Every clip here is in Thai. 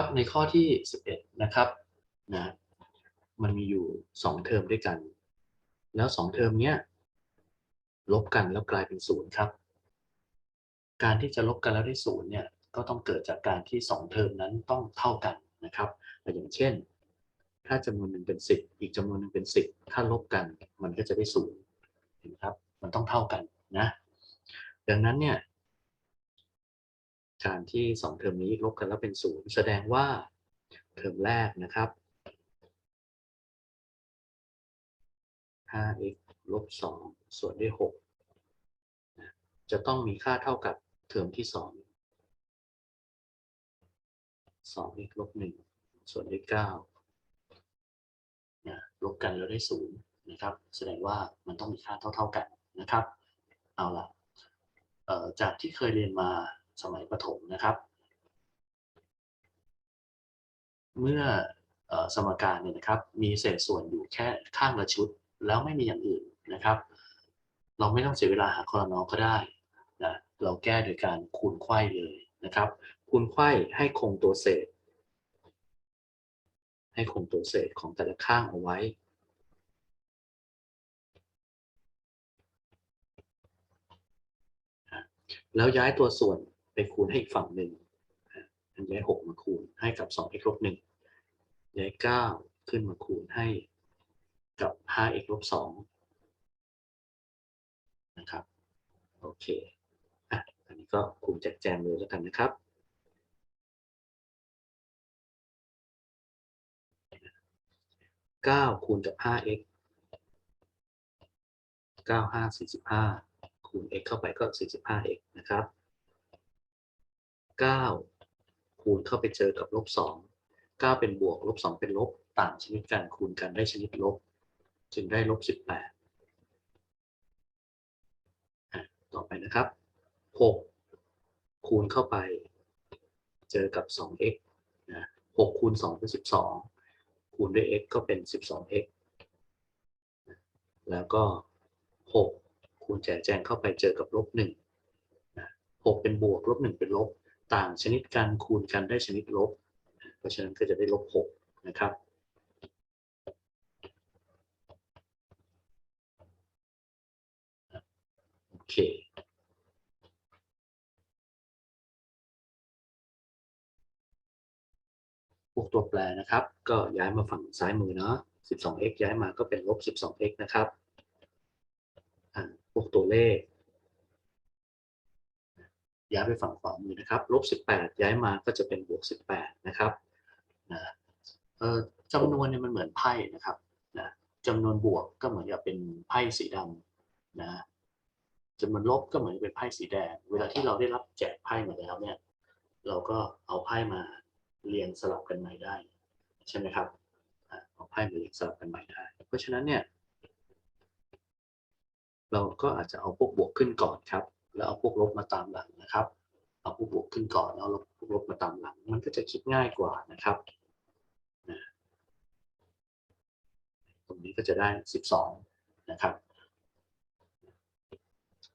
ครับในข้อที่ 11 นะครับนะมันมีอยู่ 2 เทอมด้วยกัน แล้ว 2 เทอมเนี้ยลบกันแล้วกลายเป็นศูนย์ครับ การที่จะลบกันแล้วได้ศูนย์เนี่ยก็ต้องเกิดจากการที่ 2 เทอมนั้นต้องเท่ากันนะครับอย่างเช่น ถ้าจำนวนหนึ่งเป็น 10 อีกจำนวนหนึ่งเป็น 10 ถ้าลบกันมันก็จะได้ศูนย์เห็นไหมครับ มันต้องเท่ากันนะ ดังนั้นเนี่ย การที่สองเทอมนี้ลบกันแล้วเป็นศูนย์แสดงว่าเทอมแรกนะครับ 5x ลบ 2 ส่วนด้วย 6 จะต้องมีค่าเท่ากับเทอมที่ 2 2x ลบ 1 ส่วนด้วย9นะลบกันแล้วได้ 0 นะครับ แสดงว่ามันต้องมีค่าเท่า ๆกันนะครับ เอาล่ะจากที่เคยเรียนมา สมัยประถมนะครับ เมื่ออสมการเนี่ยนะครับ มีเศษส่วนอยู่แค่ข้างละชุด แล้วไม่มีอย่างอื่นนะครับ เราไม่ต้องเสียเวลาหาคอรนอก็ได้นะเราแก้โดยการคูณไข้เลยนะครับ คูณไข้ให้คงตัวเศษ ให้คงตัวเศษของแต่ละข้างเอาไว้แล้วย้ายตัวส่วน ไปคูณให้อีกฝั่งหนึ่งอันย้ายหกมาคูณให้กับสอง x ลบหนึ่งย้ายเก้าขึ้นมาคูณให้กับห้า x ลบสองนะครับ โอเคอะอันนี้ก็คูณแจกแจงเลยแล้วกันนะครับเก้าคูณกับห้า x เก้าห้าสี่สิบห้าคูณ x เข้าไปก็ 45x นะครับ 9 คูณเข้าไปเจอกับลบ2 9 เป็นบวกลบ 2 เป็นลบ ต่างชนิดกันคูณกันได้ชนิดลบ จึงได้ลบ 18 ต่อไปนะครับ 6 คูณเข้าไปเจอกับ 2x นะ6คูณ2เป็น12 คูณด้วย x ก็เป็น 12x แล้วก็ 6 คูณแจกแจงเข้าไปเจอกับลบหนึ่งหกเป็นบวกลบหนึ่งเป็นลบ ต่างชนิดกันคูณกันได้ชนิดลบ เพราะฉะนั้นก็จะได้ลบหกนะครับโอเคพวกตัวแปรนะครับ ก็ย้ายมาฝั่งซ้ายมือเนาะ 12x ย้ายมาก็เป็นลบ 12x นะครับพวกตัวเลข ย้ายไปฝั่งขวามือนะครับลบ18 ย้ายมาก็จะเป็นบวก 18 นะครับนะจำนวนเนี่ยมันเหมือนไพ่นะครับนะจำนวนบวกก็เหมือนกับเป็นไพ่สีดำนะจำนวนลบก็เหมือนเป็นไพ่สีแดง เวลาที่เราได้รับแจกไพ่มาแล้วเนี่ย เราก็เอาไพ่มาเรียงสลับกันใหม่ได้ ใช่ไหมครับเอาไพ่มาเรียงสลับกันใหม่ได้ เพราะฉะนั้นเนี่ย เราก็อาจจะเอาพวกบวกขึ้นก่อนครับ แล้วเอาพวกลบมาตามหลังนะครับ เอาพวกบวกขึ้นก่อนแล้วเอาพวกลบมาตามหลัง มันก็จะคิดง่ายกว่านะครับตรงนี้ก็จะได้ 12 นะครับ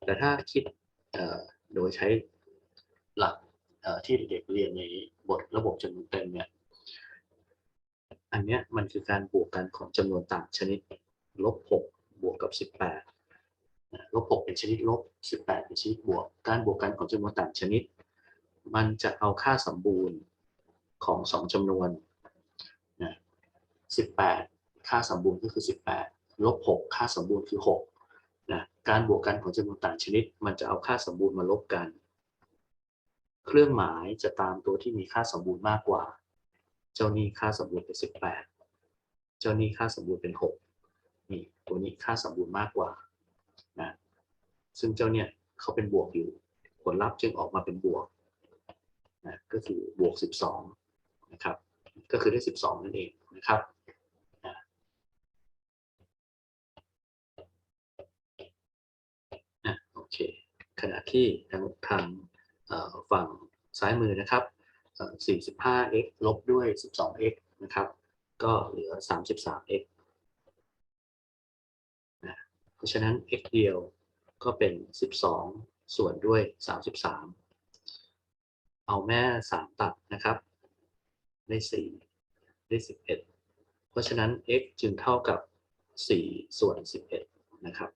แต่ถ้าคิดโดยใช้หลักที่เด็กเรียนในบทระบบจำนวนเต็มเนี่ย อันเนี้ยมันคือการบวกกันของจำนวนต่างชนิด ลบ 6 บวกกับ 18 ลบ6เป็นชนิดลบ 18 เป็นชนิดบวก การบวกกันของจำนวนต่างชนิด มันจะเอาค่าสมบูรณ์ของ 2จำนวนนะ18 ค่าสมบูรณ์ก็คือ 18 ลบ 6 ค่าสมบูรณ์คือ6นะการบวกกันของจำนวนต่างชนิด มันจะเอาค่าสมบูรณ์มาลบกัน เครื่องหมายจะตามตัวที่มีค่าสมบูรณ์มากกว่า เจ้านี้ค่าสมบูรณ์เป็น 18 เจ้านี้ค่าสมบูรณ์เป็น6นี่ตัวนี้ค่าสมบูรณ์มากกว่า ซึ่งเจ้าเนี่ยเขาเป็นบวกอยู่ ผลลัพธ์จึงออกมาเป็นบวกนะก็คือบวก 12 นะครับ ก็คือได้ 12 นั่นเองนะครับนะโอเค ขณะที่ทางทางฝั่งซ้ายมือนะครับเอ่อ 45x ลบด้วย 12x นะครับ ก็เหลือ 33x เพราะฉะนั้น x เดียว ก็เป็น 12 ส่วนด้วย 33 เอาแม่ 3 ตัดนะครับ ได้ 4 ได้ 11 เพราะฉะนั้น x จึงเท่ากับ 4 ส่วน 11 นะครับ